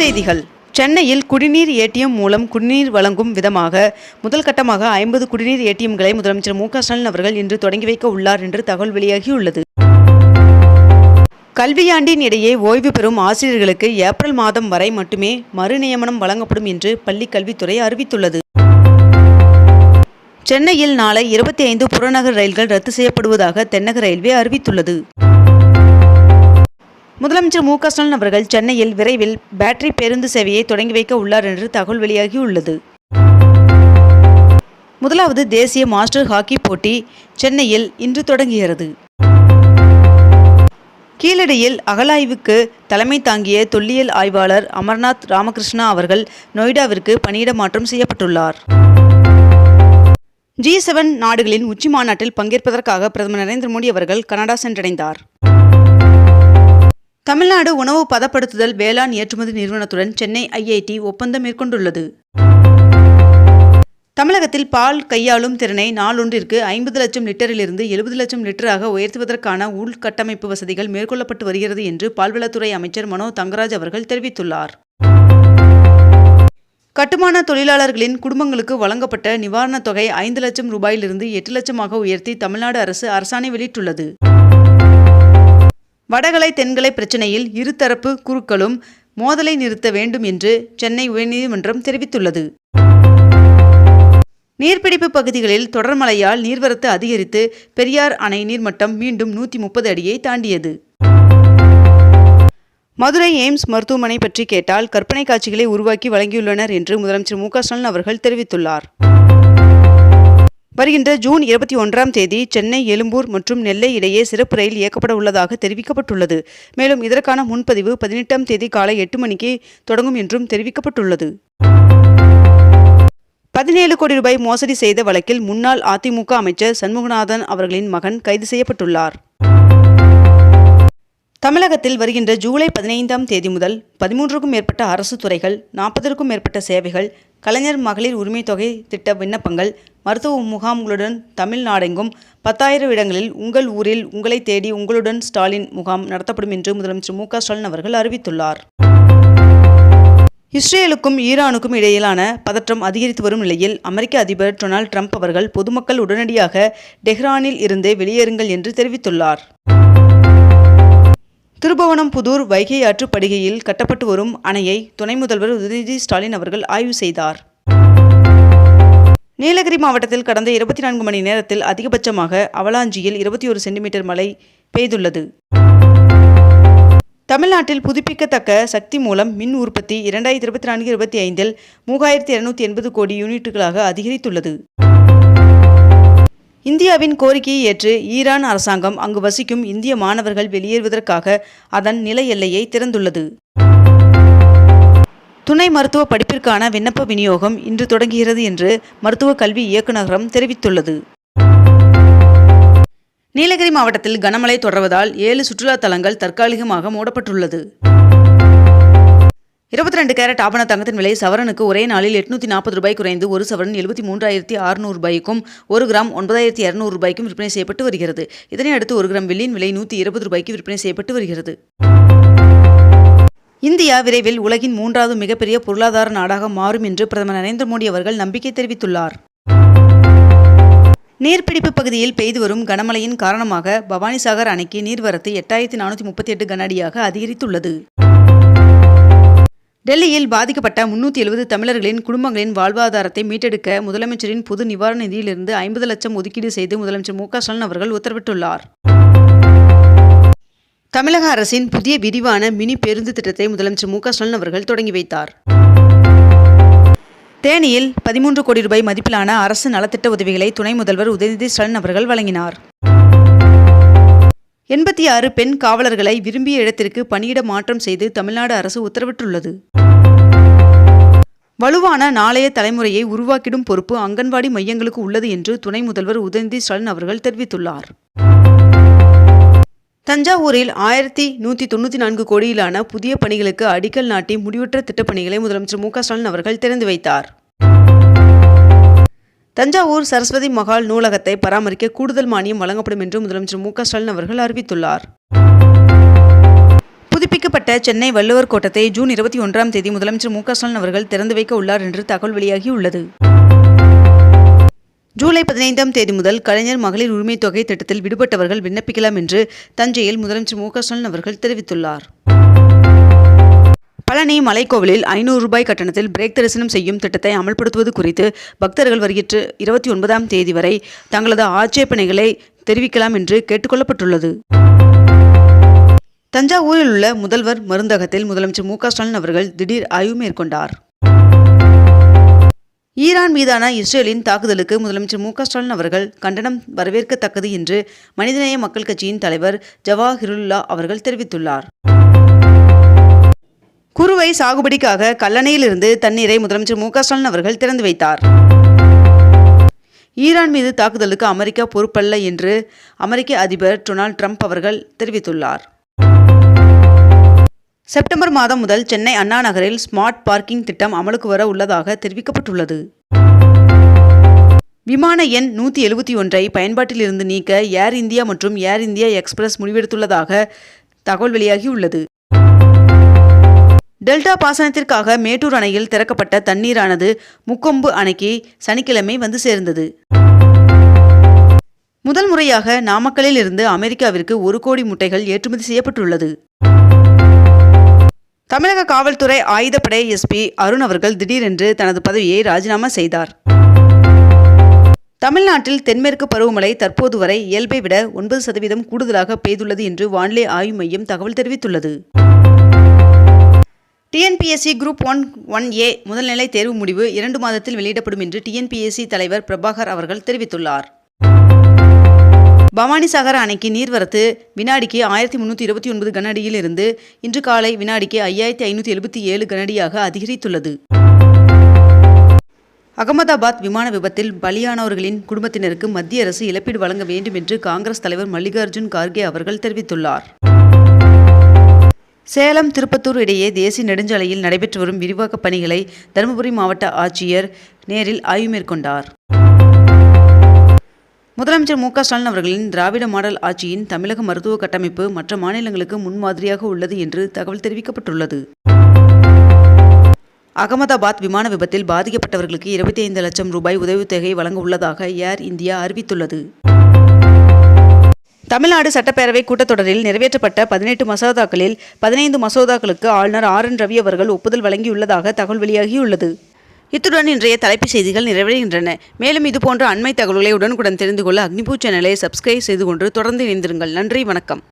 செய்திகள். சென்னையில் குடிநீர் ஏடிஎம் மூலம் குடிநீர் வழங்கும் விதமாக முதல் கட்டமாக ஐம்பது குடிநீர் ஏடிஎம்களை முதலமைச்சர் மு க ஸ்டாலின் அவர்கள் இன்று தொடங்கி வைக்க உள்ளார் என்று தகவல் வெளியாகியுள்ளது. கல்வியாண்டின் இடையே ஓய்வு பெறும் ஆசிரியர்களுக்கு ஏப்ரல் மாதம் வரை மட்டுமே மறுநியமனம் வழங்கப்படும் என்று பள்ளி கல்வித்துறை அறிவித்துள்ளது. சென்னையில் நாளை இருபத்தி ஐந்து புறநகர் ரயில்கள் ரத்து செய்யப்படுவதாக தென்னக ரயில்வே அறிவித்துள்ளது. முதலமைச்சர் மு க ஸ்டாலின் அவர்கள் சென்னையில் விரைவில் பேட்டரி பேருந்து சேவையை தொடங்கி வைக்க உள்ளார் என்று தகவல் வெளியாகியுள்ளது. முதலாவது தேசிய மாஸ்டர் ஹாக்கி போட்டி சென்னையில் இன்று தொடங்குகிறது. கீழடியில் அகலாய்வுக்கு தலைமை தாங்கிய தொல்லியல் ஆய்வாளர் அமர்நாத் ராமகிருஷ்ணா அவர்கள் நொய்டாவிற்கு பணியிட மாற்றம் செய்யப்பட்டுள்ளார். ஜி செவன் நாடுகளின் உச்சி மாநாட்டில் பங்கேற்பதற்காக பிரதமர் நரேந்திர மோடி அவர்கள் கனடா சென்றடைந்தார். தமிழ்நாடு உணவு பதப்படுத்துதல் வேளாண் ஏற்றுமதி நிறுவனத்துடன் சென்னை ஐஐடி ஒப்பந்தம் மேற்கொண்டுள்ளது. தமிழகத்தில் பால் கையாளும் திறனை நாளொன்றிற்கு ஐம்பது லட்சம் லிட்டரிலிருந்து எழுபது லட்சம் லிட்டராக உயர்த்துவதற்கான உள்கட்டமைப்பு வசதிகள் மேற்கொள்ளப்பட்டு வருகிறது என்று பால்வளத்துறை அமைச்சர் மனோ தங்கராஜ் அவர்கள் தெரிவித்துள்ளார். கட்டுமான தொழிலாளர்களின் குடும்பங்களுக்கு வழங்கப்பட்ட நிவாரணத் தொகை ஐந்து லட்சம் ரூபாயிலிருந்து எட்டு லட்சமாக உயர்த்தி தமிழ்நாடு அரசு அரசாணை வெளியிட்டுள்ளது. வடகலை தென்கலை பிரச்சினையில் இருதரப்பு குழுக்களும் மோதலை நிறுத்த வேண்டும் என்று சென்னை உயர்நீதிமன்றம் தெரிவித்துள்ளது. நீர்பிடிப்பு பகுதிகளில் தொடர் மழையால் நீர்வரத்து அதிகரித்து பெரியார் அணை நீர்மட்டம் மீண்டும் நூற்றி முப்பது அடியை தாண்டியது. மதுரை எய்ம்ஸ் மருத்துவமனை பற்றி கேட்டால் கற்பனை காட்சிகளை உருவாக்கி வழங்கியுள்ளனர் என்று முதலமைச்சர் மு க ஸ்டாலின் அவர்கள் தெரிவித்துள்ளார். வருகின்ற ஜூன் இருபத்தி ஒன்றாம் தேதி சென்னை எழும்பூர் மற்றும் நெல்லை இடையே சிறப்பு ரயில் இயக்கப்பட உள்ளதாக தெரிவிக்கப்பட்டுள்ளது. மேலும் இதற்கான முன்பதிவு பதினெட்டாம் தேதி காலை எட்டு மணிக்கு தொடங்கும் என்றும் தெரிவிக்கப்பட்டுள்ளது. பதினேழு கோடி ரூபாய் மோசடி செய்த வழக்கில் முன்னாள் அதிமுக அமைச்சர் சண்முகநாதன் அவர்களின் மகன் கைது செய்யப்பட்டுள்ளார். தமிழகத்தில் வருகின்ற ஜூலை பதினைந்தாம் தேதி முதல் பதிமூன்றுக்கும் மேற்பட்ட அரசு துறைகள் நாற்பதற்கும் மேற்பட்ட சேவைகள் கலைஞர் மகளிர் உரிமை தொகை திட்ட விண்ணப்பங்கள் மருத்துவ முகாம்களுடன் தமிழ்நாடெங்கும் பத்தாயிரம் இடங்களில் உங்கள் ஊரில் உங்களை தேடி உங்களுடன் ஸ்டாலின் முகாம் நடத்தப்படும் என்று முதலமைச்சர் மு ஸ்டாலின் அவர்கள் அறிவித்துள்ளார். இஸ்ரேலுக்கும் ஈரானுக்கும் இடையிலான பதற்றம் அதிகரித்து வரும் நிலையில் அமெரிக்க அதிபர் டொனால்ட் ட்ரம்ப் அவர்கள் பொதுமக்கள் உடனடியாக டெஹ்ரானில் இருந்து வெளியேறுங்கள் என்று தெரிவித்துள்ளார். திருபுவனம் புதூர் வைகை ஆற்று படுகையில் கட்டப்பட்டு வரும் அணையை துணை முதல்வர் உதயநிதி ஸ்டாலின் அவர்கள் ஆய்வு செய்தார். நீலகிரி மாவட்டத்தில் கடந்த இருபத்தி நான்கு மணி நேரத்தில் அதிகபட்சமாக அவலாஞ்சியில் இருபத்தி ஒரு சென்டிமீட்டர் மழை பெய்துள்ளது. தமிழ்நாட்டில் புதுப்பிக்கத்தக்க சக்தி மூலம் மின் உற்பத்தி இரண்டாயிரத்தி இருபத்தி நான்கு இருபத்தி ஐந்தில் மூவாயிரத்தி இருநூத்தி எண்பது கோடி யூனிட்டுகளாக அதிகரித்துள்ளது. இந்தியாவின் கோரிக்கையை ஏற்று ஈரான் அரசாங்கம் அங்கு வசிக்கும் இந்திய மாணவர்கள் வெளியேறுவதற்காக அதன் நில எல்லையை திறந்துள்ளது. துணை மருத்துவ படிப்பிற்கான விண்ணப்ப விநியோகம் இன்று தொடங்குகிறது என்று மருத்துவ கல்வி இயக்குநரகம் தெரிவித்துள்ளது. நீலகிரி மாவட்டத்தில் கனமழை தொடர்வதால் ஏழு சுற்றுலா தலங்கள் தற்காலிகமாக மூடப்பட்டுள்ளது. இருபத்தி ரெண்டு கேரட் ஆபண தங்கத்தின் விலை சவரனுக்கு ஒரே நாளில் எட்நூத்தி நாற்பது ரூபாய் குறைந்து ஒரு சவரன் எழுபத்தி மூன்றாயிரத்தி அறுநூறு ரூபாய்க்கும் ஒரு கிராம் ஒன்பதாயிரத்தி இரநூறு ரூபாய்க்கும் விற்பனை செய்யப்பட்டு வருகிறது. இதனை அடுத்து ஒரு கிராம் வெள்ளியின் விலை நூற்றி இருபது ரூபாய்க்கு விற்பனை செய்யப்பட்டு வருகிறது. இந்தியா விரைவில் உலகின் மூன்றாவது மிகப்பெரிய பொருளாதார நாடாக மாறும் என்று பிரதமர் நரேந்திர மோடி அவர்கள் நம்பிக்கை தெரிவித்துள்ளார். நீர்பிடிப்பு பகுதியில் பெய்து வரும் கனமழையின் காரணமாக பவானிசாகர் அணைக்கு நீர்வரத்து எட்டாயிரத்தி நானூற்றி முப்பத்தி எட்டு கனஅடியாக அதிகரித்துள்ளது. டெல்லியில் பாதிக்கப்பட்ட முன்னூற்றி எழுபது தமிழர்களின் குடும்பங்களின் வாழ்வாதாரத்தை மீட்டெடுக்க முதலமைச்சரின் பொது நிவாரண நிதியிலிருந்து ஐம்பது லட்சம் ஒதுக்கீடு செய்து முதலமைச்சர் மு க ஸ்டாலின் அவர்கள் உத்தரவிட்டுள்ளார். தமிழக அரசின் புதிய விரிவான மினி பேருந்து திட்டத்தை முதலமைச்சர் மு க ஸ்டாலின் அவர்கள் தொடங்கி வைத்தார். தேனியில் பதிமூன்று கோடி ரூபாய் மதிப்பிலான அரசு நலத்திட்ட உதவிகளை துணை முதல்வர் உதயநிதி ஸ்டாலின் அவர்கள் வழங்கினார். எண்பத்தி ஆறு பெண் காவலர்களை விரும்பிய இடத்திற்கு பணியிட மாற்றம் செய்து தமிழ்நாடு அரசு உத்தரவிட்டுள்ளது. வலுவான நாளைய தலைமுறையை உருவாக்கிடும் பொறுப்பு அங்கன்வாடி மையங்களுக்கு உள்ளது என்று துணை முதல்வர் உதயநிதி ஸ்டாலின் அவர்கள் தெரிவித்துள்ளார். தஞ்சாவூரில் ஆயிரத்தி நூற்றி தொண்ணூற்றி நான்கு கோடியிலான புதிய பணிகளுக்கு அடிக்கல் நாட்டி முடிவுற்ற திட்டப்பணிகளை முதலமைச்சர் மு க ஸ்டாலின் அவர்கள் திறந்து வைத்தார். தஞ்சாவூர் சரஸ்வதி மகால் நூலகத்தை பராமரிக்க கூடுதல் மானியம் வழங்கப்படும் என்று முதலமைச்சர் மு ஸ்டாலின் அவர்கள் அறிவித்துள்ளார். புதுப்பிக்கப்பட்ட சென்னை வள்ளுவர் கோட்டத்தை ஜூன் இருபத்தி ஒன்றாம் தேதி முதலமைச்சர் மு ஸ்டாலின் அவர்கள் திறந்து வைக்க உள்ளார் என்று தகவல் வெளியாகியுள்ளது. ஜூலை பதினைந்தாம் தேதி முதல் கலைஞர் மகளிர் உரிமைத் தொகை திட்டத்தில் விடுபட்டவர்கள் விண்ணப்பிக்கலாம் என்று தஞ்சையில் முதலமைச்சர் மு ஸ்டாலின் அவர்கள் தெரிவித்துள்ளார். பழனி மலைக்கோவிலில் ஐநூறு ரூபாய் கட்டணத்தில் பிரேக் தரிசனம் செய்யும் திட்டத்தை அமல்படுத்துவது குறித்து பக்தர்கள் வருகின்ற இருபத்தி ஒன்பதாம் தேதி வரை தங்களது ஆட்சேபனைகளை தெரிவிக்கலாம் என்று கேட்டுக்கொள்ளப்பட்டுள்ளது. தஞ்சாவூரில் உள்ள முதல்வர் மருந்தகத்தில் முதலமைச்சர் மு ஸ்டாலின் அவர்கள் திடீர் ஆய்வு மேற்கொண்டார். ஈரான் மீதான இஸ்ரேலின் தாக்குதலுக்கு முதலமைச்சர் மு ஸ்டாலின் அவர்கள் கண்டனம் வரவேற்கத்தக்கது என்று மனிதநேய மக்கள் கட்சியின் தலைவர் ஜவாஹிருல்லா அவர்கள் தெரிவித்துள்ளார். குறுவை சாகுபடிக்காக கல்லணையிலிருந்து தண்ணீரை முதலமைச்சர் மு ஸ்டாலின் அவர்கள் திறந்து வைத்தார். ஈரான் மீது தாக்குதலுக்கு அமெரிக்கா பொறுப்பல்ல என்று அமெரிக்க அதிபர் டொனால்ட் ட்ரம்ப் அவர்கள் தெரிவித்துள்ளார். செப்டம்பர் மாதம் முதல் சென்னை அண்ணா நகரில் ஸ்மார்ட் பார்க்கிங் திட்டம் அமலுக்கு வர உள்ளதாக தெரிவிக்கப்பட்டுள்ளது. விமான எண் நூற்றி எழுபத்தி ஒன்றை பயன்பாட்டிலிருந்து நீக்க ஏர் இந்தியா மற்றும் ஏர் இந்தியா எக்ஸ்பிரஸ் முடிவெடுத்துள்ளதாக தகவல் வெளியாகியுள்ளது. டெல்டா பாசனத்திற்காக மேட்டூர் அணையில் திறக்கப்பட்ட தண்ணீரானது முக்கொம்பு அணைக்கு சனிக்கிழமை வந்து சேர்ந்தது. முதல் முறையாக நாமக்கலில் இருந்து அமெரிக்காவிற்கு ஒரு கோடி முட்டைகள் ஏற்றுமதி செய்யப்பட்டுள்ளது. தமிழக காவல்துறை ஆயுதப்படை எஸ்பி அருண் அவர்கள் திடீரென்று தனது பதவியை ராஜினாமா செய்தார். தமிழ்நாட்டில் தென்மேற்கு பருவமழை தற்போது வரை இயல்பை விட ஒன்பது சதவீதம் கூடுதலாக பெய்துள்ளது என்று வானிலை ஆய்வு மையம் தகவல் தெரிவித்துள்ளது. TNPSC group one one A முதல்நிலை தேர்வு முடிவு இரண்டு மாதத்தில் வெளியிடப்படும் என்று டிஎன்பிஎஸ்சி தலைவர் பிரபாகர் அவர்கள் தெரிவித்துள்ளார். பவானிசாகர் அணைக்கு நீர்வரத்து வினாடிக்கு ஆயிரத்தி முன்னூற்றி இருபத்தி ஒன்பது கனஅடியில் இருந்து இன்று காலை வினாடிக்கு ஐயாயிரத்தி ஐநூற்றி எழுபத்தி ஏழு கனஅடியாக அதிகரித்துள்ளது. அகமதாபாத் விமான விபத்தில் பலியானவர்களின் குடும்பத்தினருக்கு மத்திய அரசு இழப்பீடு வழங்க வேண்டும் என்று காங்கிரஸ் தலைவர் மல்லிகார்ஜுன் கார்கே அவர்கள் தெரிவித்துள்ளார். சேலம் திருப்பத்தூர் இடையே தேசிய நெடுஞ்சாலையில் நடைபெற்று வரும் விரிவாக்கப் பணிகளை தருமபுரி மாவட்ட ஆட்சியர் நேரில் ஆய்வு மேற்கொண்டார். முதலமைச்சர் மு க ஸ்டாலின் அவர்களின் திராவிட மாடல் ஆட்சியின் தமிழக மருத்துவ கட்டமைப்பு மற்ற மாநிலங்களுக்கு முன்மாதிரியாக உள்ளது என்று தகவல் தெரிவிக்கப்பட்டுள்ளது. அகமதாபாத் விமான விபத்தில் பாதிக்கப்பட்டவர்களுக்கு இருபத்தி ஐந்து லட்சம் ரூபாய் உதவித்தொகை வழங்க உள்ளதாக ஏர் இந்தியா அறிவித்துள்ளது. தமிழ்நாடு சட்டப்பேரவை கூட்டத்தொடரில் நிறைவேற்றப்பட்ட பதினெட்டு மசோதாக்களில் பதினைந்து மசோதாக்களுக்கு ஆளுநர் ஆர் என் ரவி அவர்கள் ஒப்புதல் வழங்கியுள்ளதாக தகவல் வெளியாகியுள்ளது. இத்துடன் இன்றைய தலைப்புச் செய்திகள் நிறைவடைகின்றன. மேலும் இதுபோன்ற அண்மை தகவல்களை உடனுக்குடன் தெரிந்து கொள்ள அக்னிபூ சேனலை சப்ஸ்கிரைப் செய்து கொண்டு தொடர்ந்து இணைந்திருங்கள். நன்றி வணக்கம்.